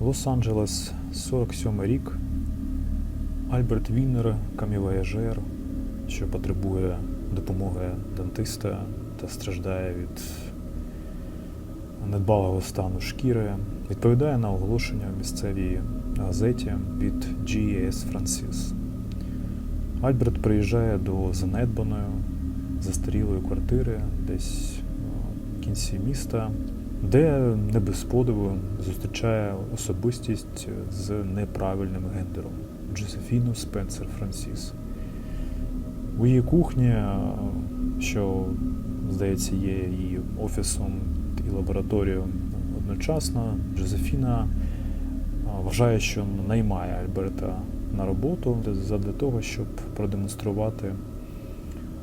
Лос-Анджелес, 47 рік. Альберт Віннер, камівояжер, що потребує допомоги дантиста та страждає від недбалого стану шкіри, відповідає на оголошення в місцевій газеті від GES Francis. Альберт приїжджає до занедбаної, застарілої квартири десь в кінці міста, де не без подиву зустрічає особистість з неправильним гендером Джозефіну Спенсер Франсіс. У її кухні, що, здається, є її офісом і лабораторією одночасно, Джозефіна вважає, що наймає Альберта на роботу задля того, щоб продемонструвати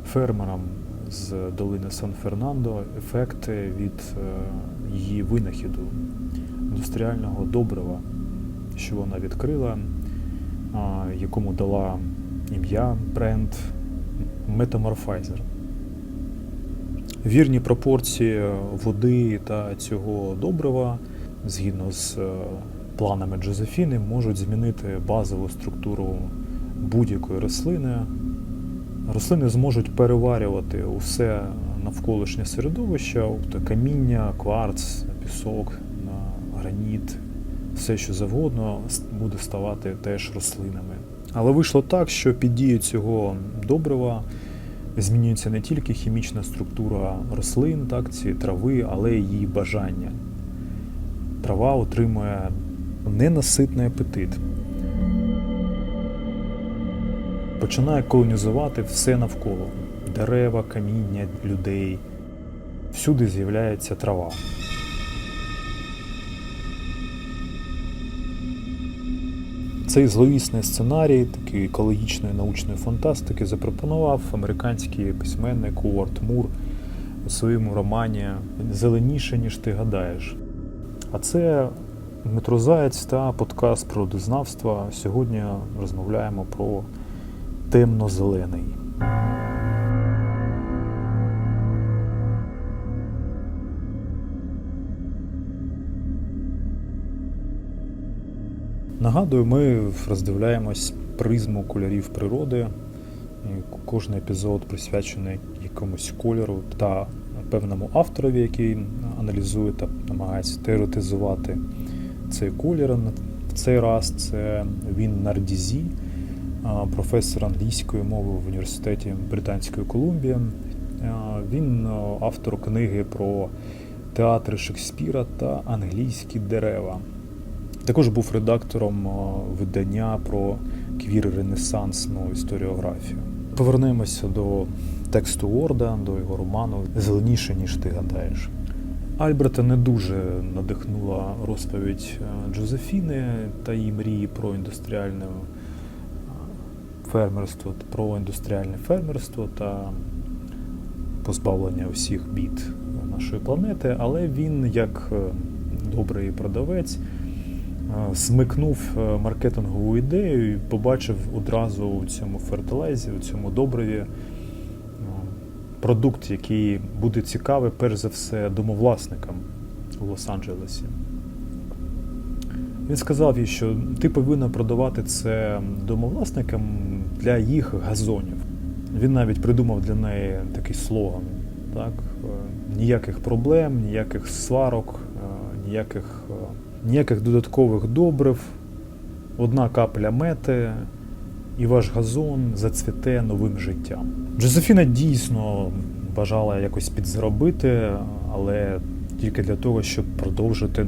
фермерам з долини Сан-Фернандо ефекти від е, її винахіду індустріального добрива, що вона відкрила, якому дала ім'я бренд Метаморфайзер. Вірні пропорції води та цього добрива, згідно з е, планами Джозефіни, можуть змінити базову структуру будь-якої рослини. Рослини зможуть переварювати усе навколишнє середовище, тобто каміння, кварц, пісок, граніт, все що завгодно буде ставати теж рослинами. Але вийшло так, що під дією цього добрива змінюється не тільки хімічна структура рослин, так, ці трави, але й її бажання. Трава отримує ненаситний апетит. Починає колонізувати все навколо: дерева, каміння, людей. Всюди з'являється трава. Цей зловісний сценарій, такий екологічної научної фантастики, запропонував американський письменник Уорд Мур у своєму романі Зеленіше, ніж ти гадаєш. А це Дмитро Заєць та подкаст про природознавства. Сьогодні розмовляємо про темно-зелений. Нагадую, ми роздивляємось призму кольорів природи. І кожен епізод присвячений якомусь кольору та певному авторові, який аналізує та намагається теоретизувати цей колір. В цей раз це він Нардізі, професор англійської мови в університеті Британської Колумбії. Він автор книги про театри Шекспіра та англійські дерева. Також був редактором видання про квір-ренесансну історіографію. Повернемося до тексту Орда, до його роману Зеленіше, ніж ти гадаєш. Альберта не дуже надихнула розповідь Джозефіни та її мрії про індустріальне фермерство, про індустріальне фермерство та позбавлення усіх бід нашої планети, але він, як е, добрий продавець, смикнув е, маркетингову ідею і побачив одразу у цьому фертилайзі, у цьому добриві е, продукт, який буде цікавий, перш за все, домовласникам у Лос-Анджелесі. Він сказав їй, що ти повинна продавати це домовласникам для їх газонів. Він навіть придумав для неї такий слоган: так? е, ніяких проблем, ніяких сварок, е, ніяких, е, ніяких додаткових добрив, одна капля мети, і ваш газон зацвіте новим життям. Джозефіна дійсно бажала якось підзаробити, але тільки для того, щоб продовжити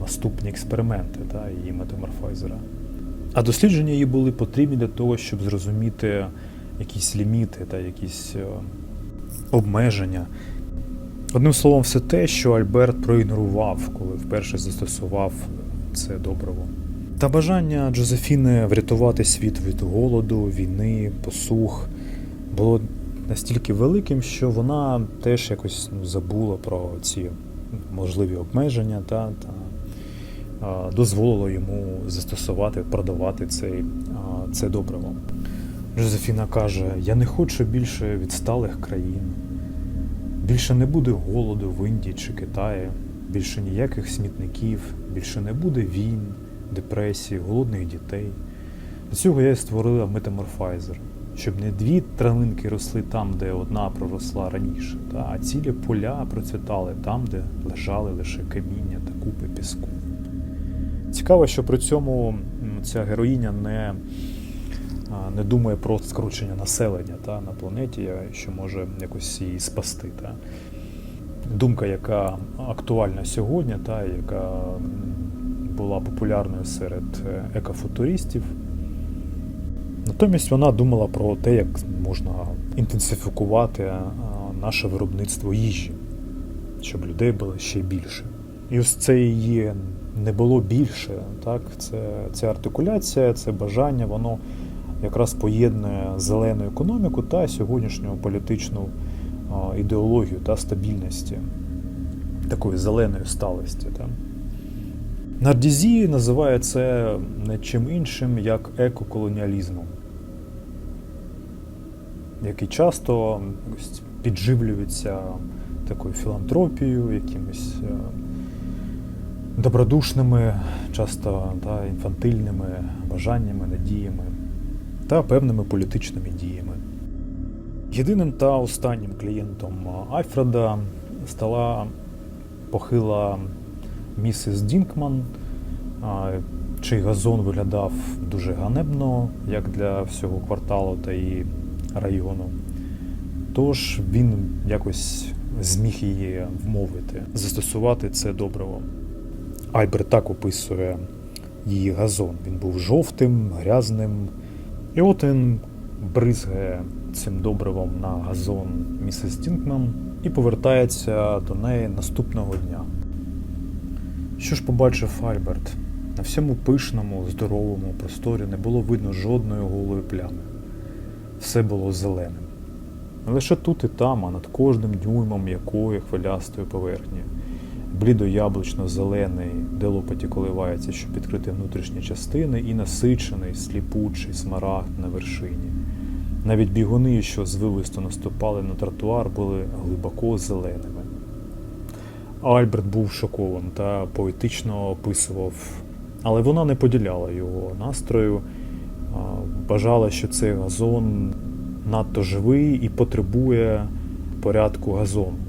наступні експерименти та, її метаморфайзера. А дослідження їй були потрібні для того, щоб зрозуміти якісь ліміти та якісь е, обмеження. Одним словом, все те, що Альберт проігнорував, коли вперше застосував це добриво. Та бажання Джозефіни врятувати світ від голоду, війни, посух було настільки великим, що вона теж якось ну, забула про ці можливі обмеження та, та а, дозволила йому застосувати, продавати цей, а, це добриво. Жозефіна каже: Я не хочу більше відсталих країн, більше не буде голоду в Індії чи Китаї. більше ніяких смітників, більше не буде війн, депресій, голодних дітей. Для цього я і створила метаморфайзер, щоб не дві травинки росли там, де одна проросла раніше, та, а цілі поля процвітали там, де лежали лише каміння та купи піску. Цікаво, що при цьому ця героїня не, не думає про скорочення населення та, на планеті, що може якось її спасти. Та. Думка, яка актуальна сьогодні, та, яка була популярною серед е, екофутуристів. Натомість вона думала про те, як можна інтенсифікувати наше виробництво їжі, щоб людей було ще більше. І ось це її не було більше. Так? Це, ця артикуляція, це бажання, воно якраз поєднує зелену економіку та сьогоднішню політичну ідеологію та стабільності, такої зеленої сталості. Та? Нардізі називає це не чим іншим, як екоколоніалізмом, який часто підживлюється такою філантропією, якимись е, добродушними, часто та, інфантильними бажаннями, надіями та певними політичними діями. Єдиним та останнім клієнтом Альфреда стала похила місіс Дінкман, чий газон виглядав дуже ганебно, як для всього кварталу та її району. Тож він якось зміг її вмовити, застосувати це добриво. Альберт так описує її газон. Він був жовтим, грязним. І от він бризгає цим добривом на газон місіс Дінкман і повертається до неї наступного дня. Що ж побачив Альберт? На всьому пишному, здоровому просторі не було видно жодної голої плями. Все було зеленим. Лише тут і там, а над кожним дюймом м'якої хвилястої поверхні, блідо-яблучно-зелений, де лопаті коливається, щоб відкрити внутрішні частини, і насичений, сліпучий смарагд на вершині. Навіть бігуни, що звивисто наступали на тротуар, були глибоко зеленими. Альберт був шокований та поетично описував, але вона не поділяла його настрою, бажала, що цей газон надто живий і потребує порядку газону.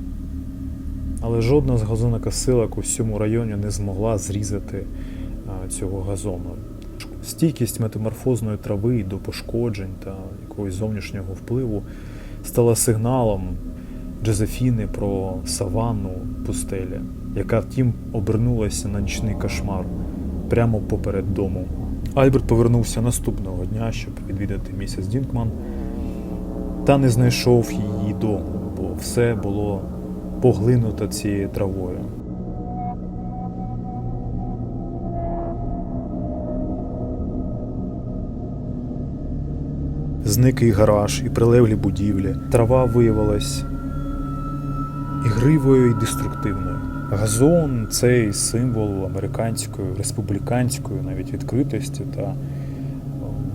Але жодна з газонокосилок у всьому районі не змогла зрізати цього газону. Стійкість метаморфозної трави до пошкоджень та якогось зовнішнього впливу стала сигналом Джозефіни про саванну пустелі, яка втім обернулася на нічний кошмар прямо поперед дому. Альберт повернувся наступного дня, щоб відвідати місіс Дінкман, та не знайшов її дому, бо все було поглинуто цією травою. Зник гараж, і прилеглі будівлі. Трава виявилась ігривою і деструктивною. Газон цей символ американської, республіканської навіть відкритості та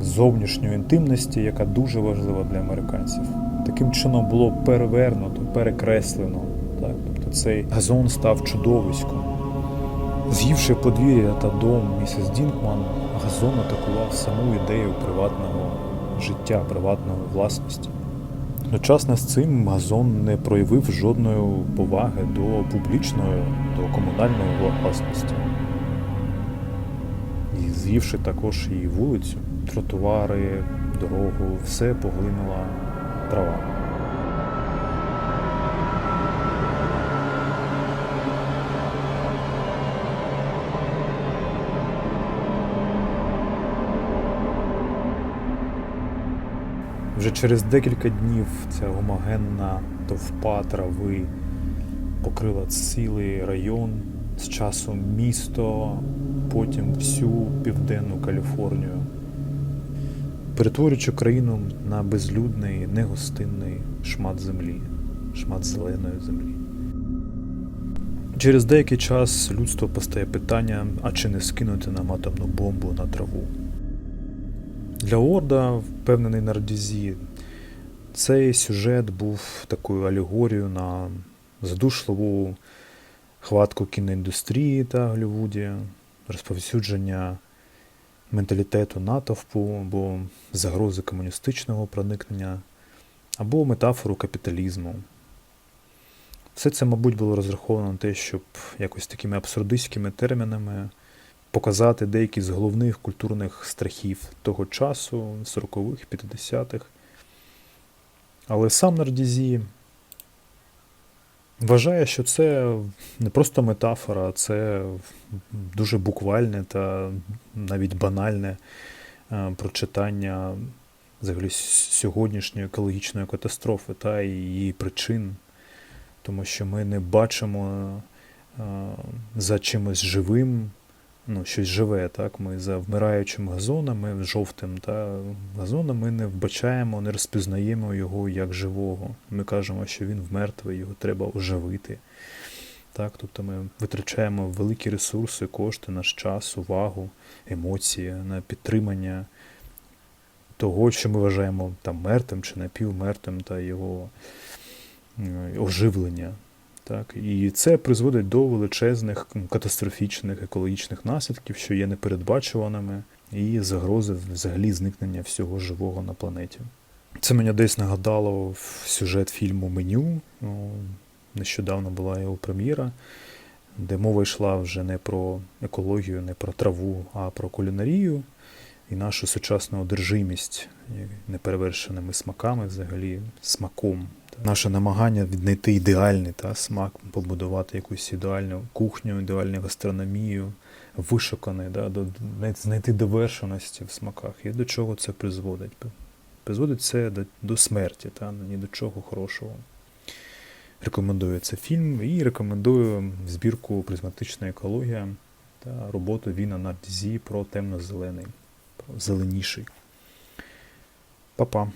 зовнішньої інтимності, яка дуже важлива для американців. Таким чином було перевернуто, перекреслено. Цей газон став чудовиськом. З'ївши подвір'я та дом місіс Дінкман, газон атакував саму ідею приватного життя, приватної власності. Одночасно з цим газон не проявив жодної поваги до публічної, до комунальної власності. І з'ївши також і вулицю, тротуари, дорогу, все поглинула трава. Вже через декілька днів ця гомогенна товпа трави покрила цілий район, з часом місто, потім всю південну Каліфорнію, перетворюючи країну на безлюдний, негостинний шмат землі, шмат зеленої землі. Через деякий час людство постає питання, а чи не скинути нам атомну бомбу на траву. Для Орда, впевнений на Радізі, цей сюжет був такою алегорією на задушливу хватку кіноіндустрії та Голлівуді, розповсюдження менталітету натовпу або загрози комуністичного проникнення, або метафору капіталізму. Все це, мабуть, було розраховано на те, щоб якось такими абсурдистськими термінами показати деякі з головних культурних страхів того часу, 40-х, 50-х. Але сам Нардізі вважає, що це не просто метафора, а це дуже буквальне та навіть банальне е, прочитання взагалі сьогоднішньої екологічної катастрофи та її причин, тому що ми не бачимо е, за чимось живим, ну, щось живе, так? Ми за вмираючими газонами, жовтим та газоном, ми не вбачаємо, не розпізнаємо його як живого. Ми кажемо, що він вмертвий, його треба оживити. Так? Тобто ми витрачаємо великі ресурси, кошти, наш час, увагу, емоції на підтримання того, що ми вважаємо там мертвим чи напівмертвим, та його е, оживлення. Так, і це призводить до величезних катастрофічних екологічних наслідків, що є непередбачуваними, і загрози взагалі зникнення всього живого на планеті. Це мені десь нагадало в сюжет фільму Меню. Нещодавно була його прем'єра, де мова йшла вже не про екологію, не про траву, а про кулінарію і нашу сучасну одержимість неперевершеними смаками, взагалі смаком. Наше намагання віднайти ідеальний та, смак, побудувати якусь ідеальну кухню, ідеальну гастрономію, вишуканий, да, до, знайти довершеності в смаках. І до чого це призводить? Призводить це до, до смерті, та, ні до чого хорошого. Рекомендую цей фільм і рекомендую збірку Призматична екологія та роботу Віна Нардзі про темно-зелений, про зеленіший. Па-па.